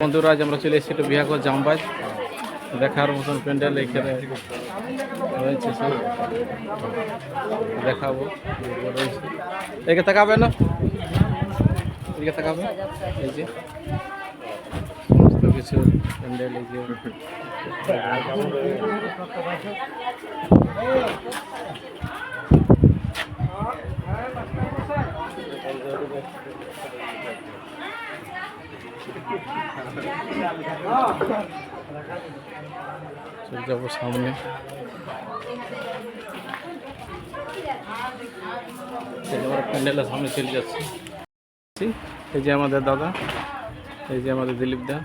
বন্ধুরা, আজ আমরা চলে এসেছি একটু বিহাগর জামবাজ। দেখার মতন প্যান্ডেল এখানে রয়েছে দেখাবো। রয়েছে একে তাকাবে না? এদিকে তাকাবে এই যে। সমস্ত কিছু প্যান্ডেল এই যে। চলে যাব সামনে। প্যান্ডেলের সামনে চলে যাচ্ছি। এই যে আমাদের দাদা, এই যে আমাদের দিলীপ দা।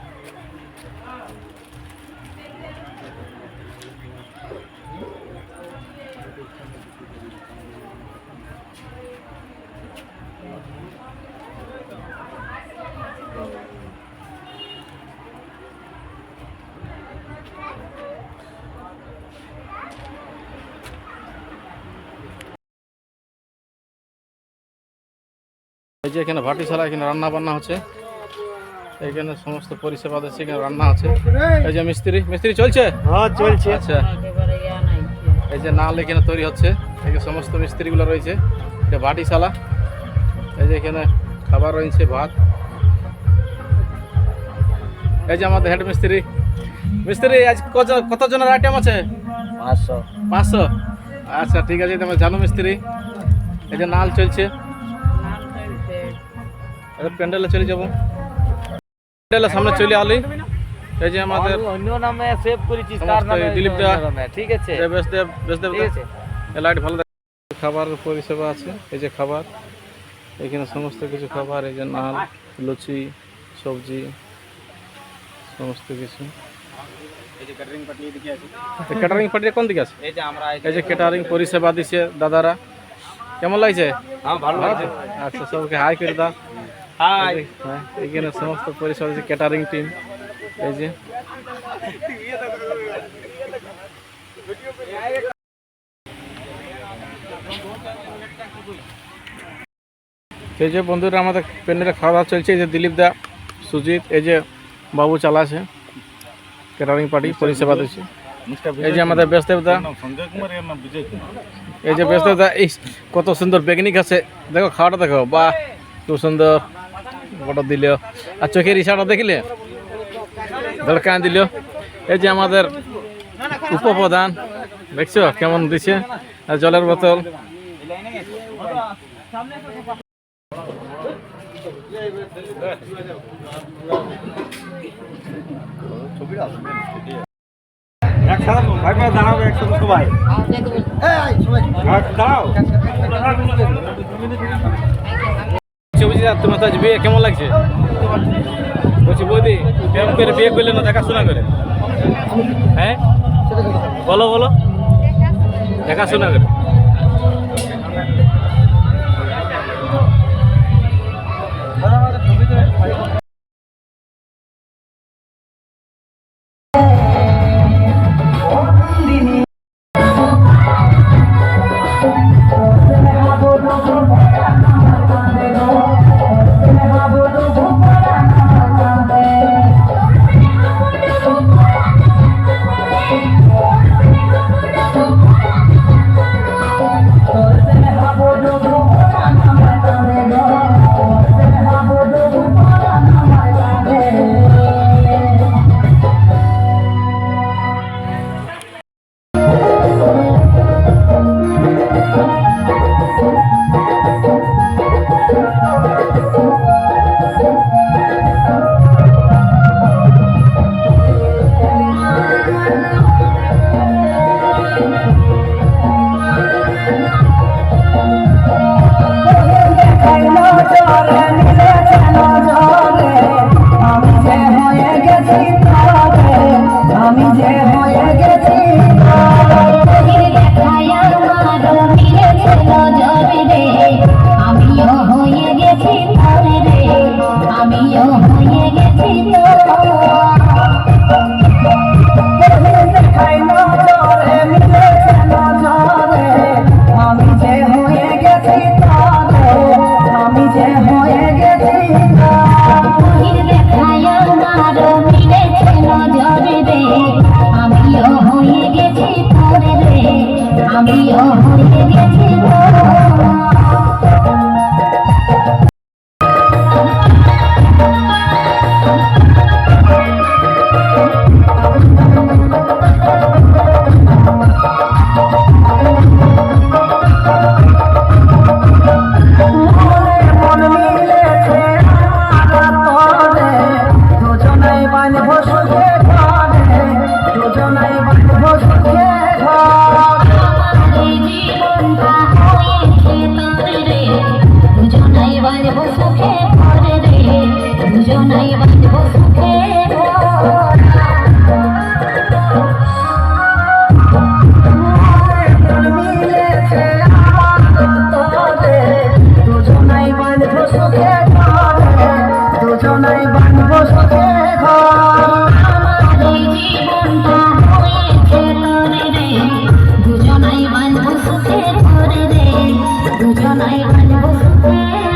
এই যে এখানে ভাটিশালা এখানে রান্না বান্না হচ্ছে। এখানে সমস্ত পরিষেবা দিচ্ছে এখানে রান্না আছে। এই যে মিস্ত্রি মিস্ত্রি চলছে? হ্যাঁ চলছে। আচ্ছা। এই যে নাল এখানে তৈরি হচ্ছে এখানে সমস্ত মিস্ত্রিগুলো রয়েছে। এটা ভাটিশালা এই যে এখানে খাবার রয়েছে ভাত। এই যে আমাদের হেড মিস্ত্রি। মিস্ত্রি আজ কত কতজনের আইটেম আছে? পাঁচশো। পাঁচশো? আচ্ছা ঠিক আছে তোমার জানো মিস্ত্রি। এই যে নাল চলছে। এবার প্যান্ডেলে চলে যাব। প্যান্ডেলের সামনে চলে আলি। এই যে আমাদের অন্য নামে সেভ সমস্ত তার নামে দিলীপ দা। ঠিক আছে? বেশদেব বেশদেব লাইট ভালো খাবার পরিষেবা আছে এই যে খাবার। এখানে সমস্ত কিছু খাবার এই যে নাল লুচি সবজি সমস্ত কিছু। ক্যাটারিং পার্টি কোন দিকে আছে? এই যে ক্যাটারিং পরিষেবা দিছে দাদারা। কেমন লাগছে? হ্যাঁ লাগছে। আচ্ছা সবকে হাই করে দাও। হাই হ্যাঁ, এখানে সমস্ত পরিষেবা দিচ্ছে ক্যাটারিং টিম এই যে। এই যে বন্ধুরা আমাদের প্যান্ডেলে খাওয়া দাওয়া চলছে। এই যে দিলীপ দা সুজিত এই যে বাবু চালাছে ক্যাটারিং পার্টি পরিষেবা দিচ্ছে। এই যে আমাদের বেশদেব দা এই যে বেশদেব দা এই কত সুন্দর বেগনিক আছে। দেখো খাওয়াটা দেখো বাহ খুব সুন্দর। ফটো দিল আর চোখের ইশারা দেখলে? দরকার দিল এই যে আমাদের উপপ্রধান দেখছ কেমন দিছে? আর জলের বোতল। একসাথে একসাথে। সবাই দাঁড়াও। ছবি তোমার তো আজ বিয়ে কেমন লাগছে? বলছি, বৌদি, প্রেম করে বিয়ে করলে না দেখাশোনা করে? হ্যাঁ? বলো বলো। দেখাশোনা করে। আমি আমি যে হয়ে I'm not Hosea. แล้วสุด้